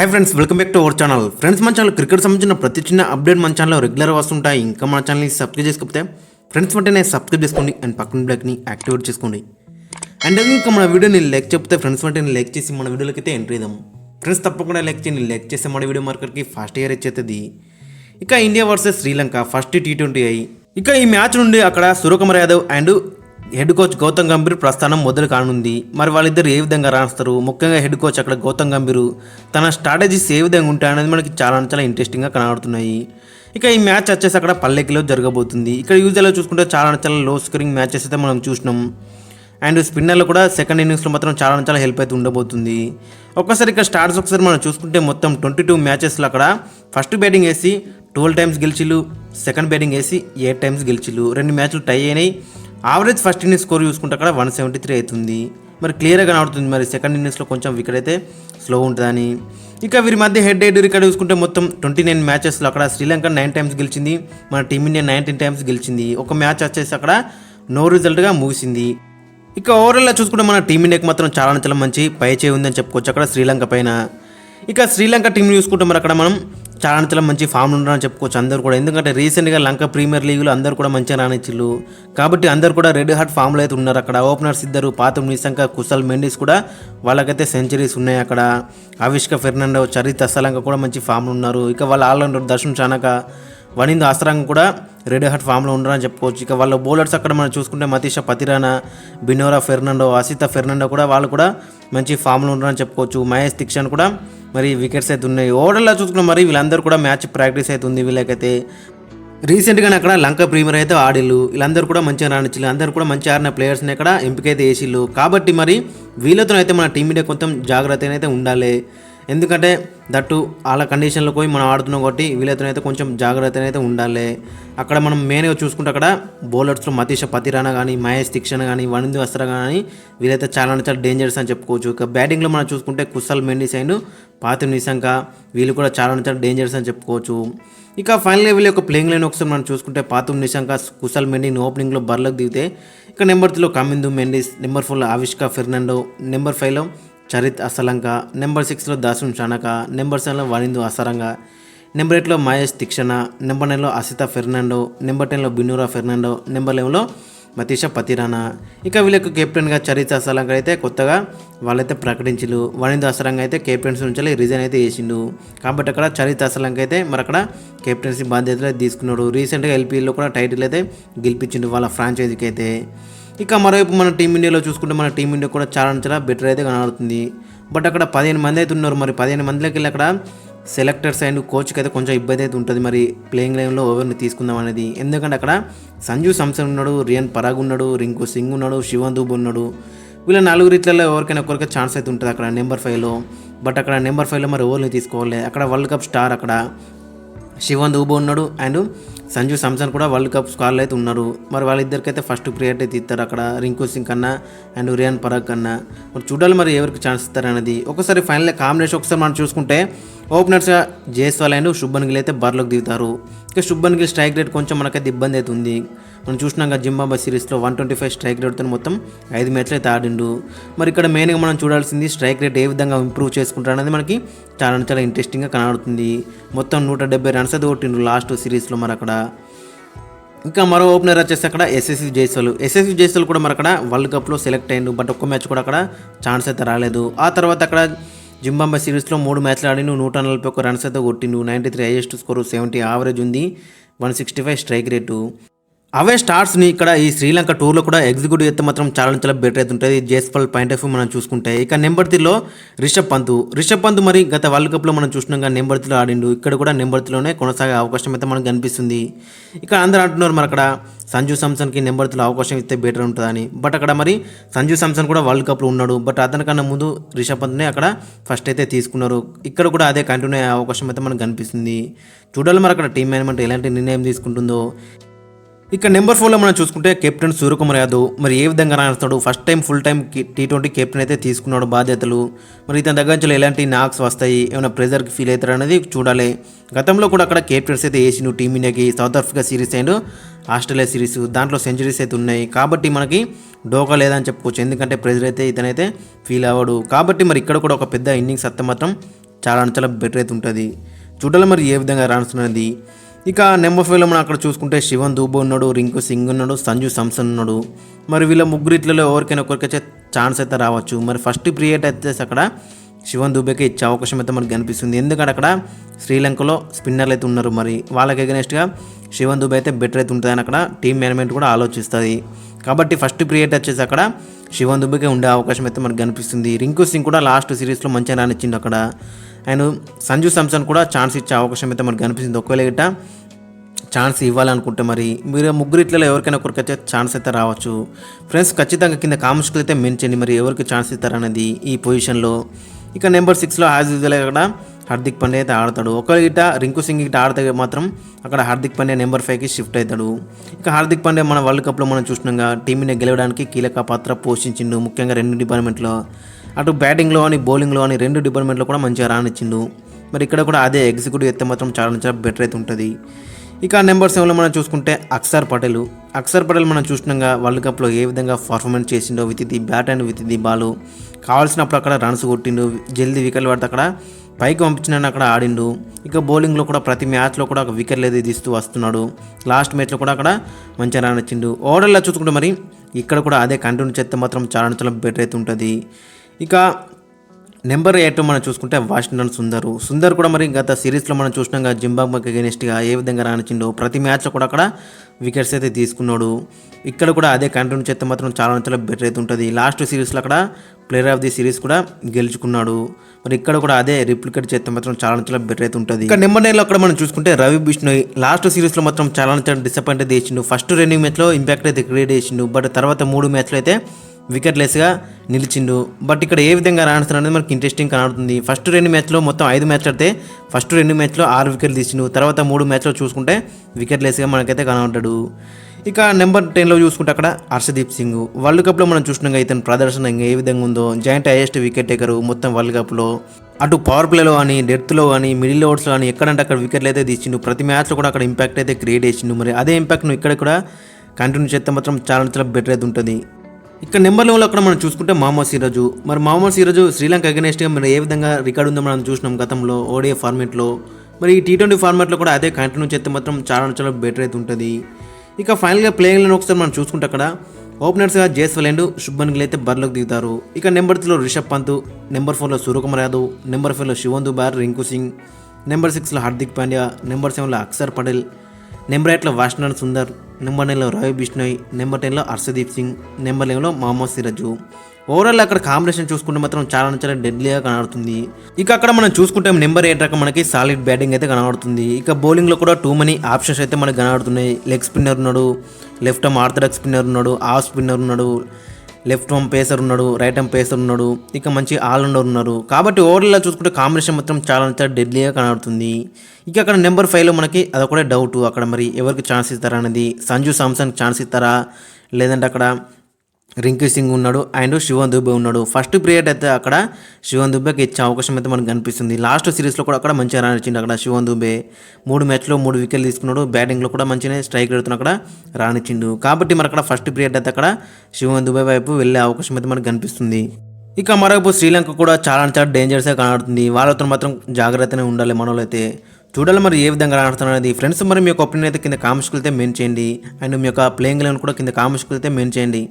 Hi friends welcome back to our channel friends మన channel cricket సంబంధించిన ప్రతి చిన్న అప్డేట్ మన ఛానల్లో రెగ్యులర్ వస్తుంటాయి. ఇంకా మన ఛానల్ని సబ్స్క్రైబ్ చేసుకోకపోతే ఫ్రెండ్స్ వెంటనే సబ్స్క్రైబ్ చేసుకోండి అండ్ పక్కన బ్లాక్ని యాక్టివేట్ చేసుకోండి. అండ్ ఇంకా మన వీడియోని లైక్ చెప్తే ఫ్రెండ్స్ వెంటనే లైక్ చేసి మన వీడియోలకి అయితే ఎంట్రీ ఇద్దాం ఫ్రెండ్స్ తప్పకుండా లైక్ చేయండి. లైక్ చేస్తే మన వీడియో మార్కెట్కి ఫాస్ట్ ఇయర్ ఇచ్చేది ఇక India versus Sri Lanka first T twenty అయ్యి ఇక ఈ మ్యాచ్ నుండి అక్కడ Suryakumar Yadav and head coach Gautam Gambhir ప్రస్థానం మొదలు కానుంది. మరి వాళ్ళిద్దరు ఏ విధంగా రాస్తారు ముఖ్యంగా హెడ్ కోచ్ అక్కడ గౌతమ్ గంభీర్. తన స్ట్రాటజీస్ ఏ విధంగా ఉంటాయి అనేది మనకి చాలా చాలా ఇంట్రెస్టింగ్గా కనబడుతున్నాయి. ఇక ఈ మ్యాచ్ వచ్చేసి అక్కడ పల్లెకిలో జరగబోతుంది. ఇక్కడ యూజర్లో చూసుకుంటే చాలా చాలా లో స్కోరింగ్ మ్యాచెస్ అయితే మనం చూసినాం. అండ్ స్పిన్నర్లు కూడా సెకండ్ ఇన్నింగ్స్లో మాత్రం చాలా చాలా హెల్ప్ అయితే ఉండబోతుంది. ఒక్కసారి ఇక్కడ స్టార్ట్స్ ఒకసారి మనం చూసుకుంటే మొత్తం ట్వంటీ టూ మ్యాచెస్లో అక్కడ ఫస్ట్ బ్యాటింగ్ వేసి ట్వెల్వ్ టైమ్స్ గెలిచిలు సెకండ్ బ్యాటింగ్ వేసి ఎయిట్ టైమ్స్ గెలిచిలు రెండు మ్యాచ్లు టై అయినాయి. ఆవరేజ్ ఫస్ట్ ఇన్నింగ్స్ స్కోర్ చూసుకుంటే అక్కడ వన్ సెవెంటీ త్రీ అవుతుంది. మరి క్లియర్గా కనబడుతుంది మరి సెకండ్ ఇన్నింగ్స్లో కొంచెం వికెట్ అయితే స్లో ఉంటుందని. ఇక వీరి మధ్య హెడ్ హెడ్ ఇక్కడ చూసుకుంటే మొత్తం ట్వంటీ నైన్ మ్యాచెస్లో అక్కడ శ్రీలంక నైన్ టైమ్స్ గెలిచింది. మన టీమిండియా నైన్టీన్ టైమ్స్ గెలిచింది. ఒక మ్యాచ్ వచ్చేసి అక్కడ నో రిజల్ట్గా ముగిసింది. ఇక ఓవరాల్గా చూసుకుంటే మన టీమిండియాకి మాత్రం చాలా చాలా మంచి పై చేయి ఉందని చెప్పుకోవచ్చు అక్కడ శ్రీలంక పైన. ఇక శ్రీలంక టీం చూసుకుంటే మరి అక్కడ మనం చాలా చాలా మంచి ఫామ్ ఉన్నారని చెప్పుకోవచ్చు అందరూ కూడా. ఎందుకంటే రీసెంట్గా లంక ప్రీమియర్ లీగ్లో అందరూ కూడా మంచిగా రానిచ్చిల్లు కాబట్టి అందరు కూడా రెడ్ హాట్ ఫామ్లో అయితే ఉన్నారు అక్కడ. ఓపెనర్స్ ఇద్దరు పాతం నిశంక కుశల్ మెండిస్ కూడా వాళ్ళకైతే సెంచరీస్ ఉన్నాయి అక్కడ. ఆవిష్క ఫెర్నాండో చరిత్ అసలంక కూడా మంచి ఫామ్లో ఉన్నారు. ఇక వాళ్ళ ఆల్రౌండర్ దర్శన్ చానక వనిందు అస్రాంగ్ కూడా రెడ్ హాట్ ఫామ్లో ఉన్నారని చెప్పుకోవచ్చు. ఇక వాళ్ళ బౌలర్స్ అక్కడ మనం చూసుకుంటే మతీష పతిరానా బినోరా ఫెర్నాండో అసిత ఫెర్నాండో కూడా వాళ్ళు కూడా మంచి ఫామ్లో ఉన్నారని చెప్పుకోవచ్చు. మహేష్ దీక్షణ్ కూడా మరి వికెట్స్ అయితే ఉన్నాయి. ఓవర్లో చూసుకున్న మరి వీళ్ళందరూ కూడా మ్యాచ్ ప్రాక్టీస్ అవుతుంది వీళ్ళకైతే. రీసెంట్గానే అక్కడ లంక ప్రీమియర్ అయితే ఆడిల్లు. వీళ్ళందరూ కూడా మంచిగా రాణించారు అందరూ కూడా మంచి ఆడిన ప్లేయర్స్ని అక్కడ అయితే వేసిళ్ళు కాబట్టి మరి వీళ్ళతోనైతే మన టీం టీమిండియా కొంచెం జాగ్రత్త అయితే ఉండాలి. ఎందుకంటే దట్టు వాళ్ళ కండిషన్లో పోయి మనం ఆడుతున్నాం కాబట్టి వీళ్ళైతేనైతే కొంచెం జాగ్రత్త అయితే ఉండాలి. అక్కడ మనం మెయిన్గా చూసుకుంటే అక్కడ బౌలర్స్లో మతీష పతిరానా కానీ మహేష్ దీక్షణ కానీ వనిందు అస్త్ర కానీ వీళ్ళైతే చాలా అంటే చాలా డేంజరస్ అని చెప్పుకోవచ్చు. ఇక బ్యాటింగ్లో మనం చూసుకుంటే కుసల్ మెండిస్ అండ్ పాతి నిశంక వీళ్ళు కూడా చాలా అంటే చాలా డేంజరస్ అని చెప్పుకోవచ్చు. ఇక ఫైనల్ వీళ్ళ యొక్క ప్లేయింగ్ లైన్ ఒకసారి మనం చూసుకుంటే పాతుం నిశాంక కుసల్ మెండిని ఓపెనింగ్లో బర్లకు దిగితే ఇక నెంబర్ త్రీలో కమిందు మెండిస్ నెంబర్ ఫోర్లో ఆవిష్క ఫెర్నాండో నెంబర్ ఫైవ్లో చరిత్ అసలంక నెంబర్ సిక్స్లో దాసున్ చానక నెంబర్ సెవెన్లో వనిందు అసరంగ నెంబర్ ఎయిట్లో మహేష్ తిక్షణ నెంబర్ నైన్లో అసిత ఫెర్నాండో నెంబర్ టెన్లో బినూరా ఫెర్నాండో నెంబర్ లెవెన్లో మతీష పతిరానా. ఇక వీళ్ళకు కెప్టెన్గా చరిత్ర అసలంక అయితే కొత్తగా వాళ్ళైతే ప్రకటించిలు వనిందు అసరంగ అయితే కెప్టెన్సీ నుంచి రిజైన్ అయితే చేసిండు. కాబట్టి అక్కడ చరిత్ర అసలంక అయితే మరి అక్కడ కెప్టెన్సీ బాధ్యతలు తీసుకున్నాడు. రీసెంట్గా ఎల్పీఎల్లో కూడా టైటిల్ అయితే గెలిపించిండు వాళ్ళ ఫ్రాంచైజీకి అయితే. ఇక మరోవైపు మన టీమిండియాలో చూసుకుంటే మన టీమిండియా కూడా చాలా చాలా బెటర్ అయితే కనబడుతుంది. బట్ అక్కడ పదిహేను మంది అయితే ఉన్నారు. మరి పదిహేను మందిలోకి వెళ్ళి అక్కడ సెలెక్టర్స్ అండ్ కోచ్కి అయితే కొంచెం ఇబ్బంది అయితే ఉంటుంది. మరి ప్లేయింగ్ లైన్లో ఎవరిని తీసుకుందాం అనేది. ఎందుకంటే అక్కడ సంజు సంసన్ ఉన్నాడు రియన్ పరాగ్ ఉన్నాడు రింకు సింగ్ ఉన్నాడు శివన్ దూబ్ ఉన్నాడు. వీళ్ళ నలుగురిట్లలో ఎవరికైనా ఒకరికి ఛాన్స్ అయితే ఉంటుంది అక్కడ నెంబర్ ఫైవ్లో బట్ అక్కడ నెంబర్ ఫైవ్లో మరి ఎవరిని తీసుకోవాలి. అక్కడ వరల్డ్ కప్ స్టార్ అక్కడ శివన్ దూబో ఉన్నాడు. అండ్ సంజు సామ్సన్ కూడా వరల్డ్ కప్ స్కార్లో అయితే ఉన్నారు. మరి వాళ్ళిద్దరికైతే ఫస్ట్ ప్రియారిటీ అయితే ఇస్తారు అక్కడ రింకు సింగ్ కన్నా అండ్ రియాన్ పరాగ్ కన్నా. మరి చూడాలి మరి ఎవరికి ఛాన్స్ ఇస్తారనేది. ఒకసారి ఫైనల్ కాంబినేషన్ ఒకసారి మనం చూసుకుంటే ఓపెనర్స్గా జేస్వాల్ అండ్ శుభన్ గిల్ అయితే బరిలోకి దిగుతారు. ఇక శుభన్ గిల్ స్ట్రైక్ రేట్ కొంచెం మనకైతే ఇబ్బంది అయితే ఉంది మనం చూసినాక జింబాబా సిరీస్లో వన్ ట్వంటీ ఫైవ్ స్ట్రైక్ రేట్తో మొత్తం ఐదు మ్యాచ్లు అయితే ఆడిండు. మరి ఇక్కడ మెయిన్గా మనం చూడాల్సింది స్ట్రైక్ రేట్ ఏ విధంగా ఇంప్రూవ్ చేసుకుంటారనేది మనకి చాలా చాలా ఇంట్రెస్టింగ్గా కనబడుతుంది. మొత్తం నూట డెబ్బై రన్స్ అది కొట్టిండ్రు లాస్ట్ సిరీస్లో మరి అక్కడ. ఇంకా మరో ఓపెనర్ వచ్చేసి అక్కడ ఎస్ఎస్సి జైస్వాల్. ఎస్ఎస్సి జైస్వాల్ కూడా మరి అక్కడ వరల్డ్ కప్లో సెలెక్ట్ అయ్యిండు బట్ ఒక్క మ్యాచ్ కూడా అక్కడ ఛాన్స్ అయితే రాలేదు. ఆ తర్వాత అక్కడ జింబాంబే సిరీస్లో మూడు మ్యాచ్లు ఆడిండు నూట నలభై ఒక్క రన్స్ అయితే కొట్టిండు. Ninety three highest score seventy average ఉంది. One sixty five strike rate. అవే స్టార్స్ని ఇక్కడ ఈ శ్రీలంక టూర్లో కూడా ఎగ్జిక్యూటివ్ అయితే మాత్రం చాలా చాలా బెటర్ అయితే ఉంటుంది జేస్పాల్ పాయింట్ ఆఫ్ మనం చూసుకుంటే. ఇక నెంబర్ త్రీలో రిషబ్ పంత్. రిషబ్ పంత్ మరి గత వరల్డ్ కప్లో మనం చూసినాం కానీ నెంబర్ త్రీలో ఆడిండు. ఇక్కడ కూడా నెంబర్ త్రీలోనే కొనసాగే అవకాశం అయితే మనకు కనిపిస్తుంది. ఇక్కడ అందరూ అంటున్నారు మరి అక్కడ సంజు సామ్సన్కి నెంబర్ త్రీలో అవకాశం ఇస్తే బెటర్ ఉంటుందని. బట్ అక్కడ మరి సంజు సామ్సన్ కూడా వరల్డ్ కప్లో ఉన్నాడు. బట్ అతనికన్నా ముందు రిషబ్ పంత్నే అక్కడ ఫస్ట్ అయితే తీసుకున్నారు. ఇక్కడ కూడా అదే కంటిన్యూ అయ్యే అవకాశం అయితే మనకు కనిపిస్తుంది. చూడాలి మరి అక్కడ టీం మేనేజ్మెంట్ ఎలాంటి నిర్ణయం తీసుకుంటుందో. ఇక నెంబర్ ఫోర్లో మనం చూసుకుంటే కెప్టెన్ సూర్యకుమార్ యాదవ్ మరి ఏ విధంగా రాణిస్తాడు? First time full time T twenty captain అయితే తీసుకున్నాడు బాధ్యతలు. మరి ఇతని దగ్గర నుంచి ఎలాంటి నాక్స్ వస్తాయి? ఏమైనా ప్రెజర్కి ఫీల్ అవుతారు అనేది చూడాలి. గతంలో కూడా అక్కడ కెప్టెన్స్ అయితే వేసిండు టీమిండియాకి South Africa series and Australia series దాంట్లో సెంచరీస్ అయితే ఉన్నాయి. కాబట్టి మనకి డోకా లేదని చెప్పుకోవచ్చు ఎందుకంటే ప్రెజర్ అయితే ఇతనైతే ఫీల్ అవ్వడు. కాబట్టి మరి ఇక్కడ కూడా ఒక పెద్ద ఇన్నింగ్స్ అత్త మాత్రం చాలా చాలా బెటర్ అయితే ఉంటుంది. చూడాలి మరి ఏ విధంగా రాణిస్తున్నది ఇక నెంబర్ ఫైవ్లో మనం అక్కడ చూసుకుంటే శివన్ దూబో ఉన్నాడు రింకు సింగ్ ఉన్నాడు సంజు సంసన్ ఉన్నాడు. మరి వీళ్ళ ముగ్గురిట్లలో ఎవరికైనా ఒకరికైతే ఛాన్స్ అయితే రావచ్చు. మరి ఫస్ట్ ప్రియేట్ అయితే అక్కడ శివన్ దూబేకి ఇచ్చే అవకాశం అయితే మనకు కనిపిస్తుంది. ఎందుకంటే అక్కడ శ్రీలంకలో స్పిన్నర్లు అయితే ఉన్నారు. మరి వాళ్ళకి ఎగనెస్ట్గా శివన్ దూబే అయితే బెటర్ అయితే ఉంటుందని అక్కడ టీం మేనేజ్మెంట్ కూడా ఆలోచిస్తుంది. కాబట్టి ఫస్ట్ ప్రియేట్ వచ్చేసి అక్కడ శివన్ దుబేకే ఉండే అవకాశం అయితే మనకు కనిపిస్తుంది. రింకు సింగ్ కూడా లాస్ట్ సిరీస్లో మంచిగా రానిచ్చిండు అక్కడ. అండ్ సంజు సామ్సన్ కూడా ఛాన్స్ ఇచ్చే అవకాశం అయితే మనకు కనిపిస్తుంది. ఒకవేళ గిట్ట ఛాన్స్ ఇవ్వాలనుకుంటే మరి మీరు ముగ్గురిట్లలో ఎవరికైనా ఒకరికైతే ఛాన్స్ అయితే రావచ్చు. ఫ్రెండ్స్ ఖచ్చితంగా కింద కామెంట్స్కి అయితే మెన్షన్ మరి ఎవరికి ఛాన్స్ ఇస్తారనేది ఈ పొజిషన్లో ఇక నెంబర్ సిక్స్లో యాజ్ యూజువల్ అక్కడ హార్దిక్ పాండే అయితే ఆడతాడు. ఒకరి గిట్ట రింకు సింగ్ గిట్ట ఆడితే మాత్రం అక్కడ హార్దిక్ పాండే నెంబర్ ఫైవ్కి షిఫ్ట్ అవుతాడు. ఇక హార్దిక్ పాండే మన వరల్డ్ కప్లో మనం చూసినాగా టీంని గెలవడానికి కీలక పాత్ర పోషించిండు. ముఖ్యంగా రెండు డిపార్ట్మెంట్లో అటు బ్యాటింగ్లో అని బౌలింగ్లో అని రెండు డిపార్ట్మెంట్లో కూడా మంచిగా రానిచ్చిండు. మరి ఇక్కడ కూడా అదే ఎగ్జిక్యూటివ్ ఎత్తే మాత్రం చాలా చాలా బెటర్ అయితే ఉంటుంది. ఇక నెంబర్ సెవెన్లో మనం చూసుకుంటే అక్షర్ పటేల్ అక్షర్ పటేల్ మనం చూసినాగా వరల్డ్ కప్లో ఏ విధంగా పర్ఫార్మెన్స్ చేసిండో with the bat and with the ball కావాల్సినప్పుడు అక్కడ రన్స్ కొట్టిండు జల్దీ వికెట్లు పడితే అక్కడ పైకి పంపించిన అక్కడ ఆడిండు. ఇక బౌలింగ్లో కూడా ప్రతి మ్యాచ్లో కూడా ఒక వికెట్లు అయితే తీస్తూ వస్తున్నాడు. లాస్ట్ మ్యాచ్లో కూడా అక్కడ మంచిగా రన్ వచ్చిండు ఓవర్లో చూసుకుంటే మరి ఇక్కడ కూడా అదే కంటిన్యూ చేస్తే మాత్రం చాలా చాలా బెటర్ అయితే ఉంటుంది. ఇక నెంబర్ ఎయిట్ మనం చూసుకుంటే వాషింగ్టన్ సుందర్. సుందర్ కూడా మరి గత సిరీస్లో మనం చూసినాక జింబాబ్వేకి అగెనిస్ట్గా ఏ విధంగా రానిచ్చిండో ప్రతి మ్యాచ్లో కూడా అక్కడ వికెట్స్ అయితే తీసుకున్నాడు. ఇక్కడ కూడా అదే కంటిన్యూ చేస్తే మాత్రం చాలా చాలా బెటర్ అయితే ఉంటుంది. లాస్ట్ సిరీస్లో అక్కడ ప్లేయర్ ఆఫ్ ది సిరీస్ కూడా గెలుచుకున్నాడు. మరి ఇక్కడ కూడా అదే రిప్లికేట్ చేస్తే మాత్రం చాలా చాలా బెటర్ అయితే ఉంటుంది. ఇక నెంబర్ నైన్లో అక్కడ మనం చూసుకుంటే రవి బిష్ణోయ్ లాస్ట్ సిరీస్లో మాత్రం చాలా చాలా డిసప్పాయింట్ అయితే చేసిండు. ఫస్ట్ రెండు మ్యాచ్లో ఇంపాక్ట్ అయితే క్రియేట్ చేసిండు. బట్ తర్వాత మూడు మ్యాచ్లు అయితే వికెట్లెస్గా నిలిచిండు. బట్ ఇక్కడ ఏ విధంగా రాణిస్తున్నారు అనేది మనకి ఇంట్రెస్టింగ్ కనబడుతుంది. ఫస్ట్ రెండు మ్యాచ్లో మొత్తం ఐదు మ్యాచ్లు అయితే ఫస్ట్ రెండు మ్యాచ్లో ఆరు వికెట్లు తీసిండు. తర్వాత మూడు మ్యాచ్లో చూసుకుంటే వికెట్లెస్గా మనకైతే కనబడ్డాడు. ఇక నెంబర్ టెన్లో చూసుకుంటే అక్కడ హర్షదీప్ సింగ్. వరల్డ్ కప్లో మనం చూసినాక ఇతని ప్రదర్శన ఇంకా ఏ విధంగా ఉందో. జాయింట్ హైయెస్ట్ వికెట్ టేకరు మొత్తం వరల్డ్ కప్లో. అటు పవర్ ప్లేలో కానీ డెత్లో కానీ మిడిల్ ఓవర్స్లో కానీ ఎక్కడంటే అక్కడ వికెట్లు అయితే తీసిండు. ప్రతి మ్యాచ్లో కూడా అక్కడ ఇంపాక్ట్ అయితే క్రియేట్ చేసిండు. మరి అదే ఇంపాక్ట్ను ఇక్కడ కూడా కంటిన్యూ చేస్తే మాత్రం చాలా చాలా బెటర్ అయితే ఉంటుంది. ఇక్కడ నెంబర్ లెవెన్లో అక్కడ మనం చూసుకుంటే మహమ్మద్ సిరాజు. మరి మహమ్మద్ సిరాజు శ్రీలంక అగెనెస్ట్గా మరి ఏ విధంగా రికార్డు ఉందో మనం చూసినాం గతంలో ఓడిఏ ఫార్మేట్లో మరి ఈ టీ ట్వంటీ ఫార్మాట్లో కూడా అదే కంటిన్యూ చేస్తే మాత్రం చాలా చాలా బెటర్ అయితే ఉంటుంది. ఇక ఫైనల్గా ప్లేయింగ్లను ఒకసారి మనం చూసుకుంటే అక్కడ ఓపెనర్స్గా జేస్వల్ అండ్ శుభన్ గిల్ అయితే బరిలోకి దిగుతారు. ఇక నెంబర్ త్రీలో రిషబ్ పంత్ నెంబర్ ఫోర్లో సూర్యకుమార్ యాదవ్ నెంబర్ ఫైవ్లో శివన్ దుబార్ రింకు సింగ్ నెంబర్ సిక్స్లో హార్దిక్ పాండ్యా నెంబర్ సెవెన్లో అక్షర్ పటేల్ నెంబర్ ఎయిట్లో వాష్నాథ్ సుందర్ నెంబర్ నైన్లో రవి బిష్ణోయ్ నెంబర్ టెన్లో హర్షదీప్ సింగ్ నెంబర్ లెవెన్లో మహమ్మద్ సిరాజు. ఓవరాల్ అక్కడ కాంబినేషన్ చూసుకుంటే మాత్రం చాలా చాలా డెడ్లీగా కనబడుతుంది. ఇక అక్కడ మనం చూసుకుంటే నెంబర్ ఎయిట్ రకం మనకి సాలిడ్ బ్యాటింగ్ అయితే కనబడుతుంది. ఇక బౌలింగ్లో కూడా టూ మనీ ఆప్షన్స్ అయితే మనకి కనబడుతున్నాయి. లెగ్ స్పిన్నర్ ఉన్నాడు లెఫ్ట్ ఆర్మ్ ఆర్థడాక్స్ స్పిన్నర్ ఉన్నాడు ఆఫ్ స్పిన్నర్ ఉన్నాడు. లెఫ్ట్ హోమ్ పేసర్ ఉన్నాడు రైట్ హోమ్ పేసర్ ఉన్నాడు ఇక మంచి ఆల్రౌండర్ ఉన్నారు. కాబట్టి ఓవర్లో చూసుకుంటే కాంబినేషన్ మాత్రం చాలా చాలా డెడ్లీగా కనబడుతుంది. ఇక అక్కడ నెంబర్ ఫైవ్లో మనకి అది కూడా డౌట్ అక్కడ మరి ఎవరికి ఛాన్స్ ఇస్తారా అనేది సంజు సామ్సన్ ఛాన్స్ ఇస్తారా? లేదంటే అక్కడ రింకీ సింగ్ ఉన్నాడు అండ్ శివన్ దుబే ఉన్నాడు. ఫస్ట్ పీరియడ్ అయితే అక్కడ శివన్ దుబేకి ఇచ్చే అవకాశం అయితే మనకు కనిపిస్తుంది. లాస్ట్ సిరీస్లో కూడా అక్కడ మంచిగా రానిచ్చిండు అక్కడ శివన్ దుబే. మూడు మ్యాచ్లో మూడు వికెట్లు తీసుకున్నాడు. బ్యాటింగ్లో కూడా మంచిగానే స్ట్రైక్ పెడుతున్నా అక్కడ రానిచ్చిండు కాబట్టి మరి అక్కడ ఫస్ట్ పీరియడ్ అయితే అక్కడ శివన్ దుబే వైపు వెళ్ళే అవకాశం అయితే మనకు కనిపిస్తుంది. ఇక మరోపు శ్రీలంక కూడా చాలా చాలా డేంజర్స్గా కనబడుతుంది. వాళ్ళతో మాత్రం జాగ్రత్తనే ఉండాలి మనలో అయితే చూడాలి మరి ఏ విధంగా ఆడుతున్నారు అనేది. ఫ్రెండ్స్ మరి మీ యొక్క ఒపీనియన్ అయితే కింద కామెంట్స్కి వెళ్తే మెయిన్ చేయండి. అండ్ మీ యొక్క ప్లేయింగ్ లెవెన్ కూడా కింద కామెంట్స్కి వెళ్తే మెయిన్ చేయండి.